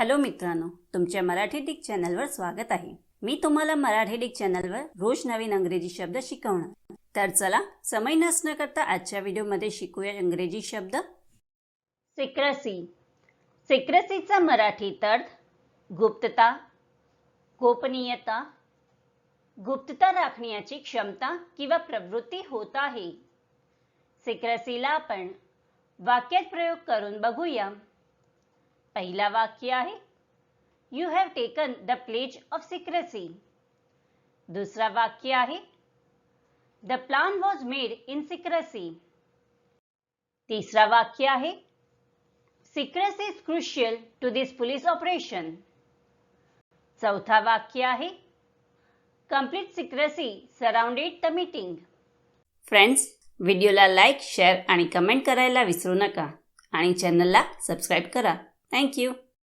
Hello मित्रांनो तुमच्या Marathi Dick चॅनलवर स्वागत आहे. मी तुम्हाला मराठी डिक चॅनलवर रोज नवीन अंग्रेजी शब्द शिकवणार. तर चला समय नसण्याकरता करता आजच्या व्हिडिओमध्ये शिकूया इंग्रजी शब्द. सिक्रेसी. सिक्रेसीचा मराठी अर्थ गुप्तता गोपनीयता. गुप्तता राखण्याची क्षमता किंवा प्रवृत्ती होत आहे. सिक्रसीला आपण वाक्यात प्रयोग करून बघूया. पहिला वाक्य आहे you have taken the pledge of secrecy दुसरा वाक्य आहे the plan was made in secrecy तिसरा वाक्य आहे secrecy is crucial to this police operation चौथा वाक्य आहे complete secrecy surrounded the meeting friends व्हिडिओला लाईक शेअर आणि कमेंट करायला विसरू नका. आणि चॅनलला सबस्क्राईब करा. Thank you.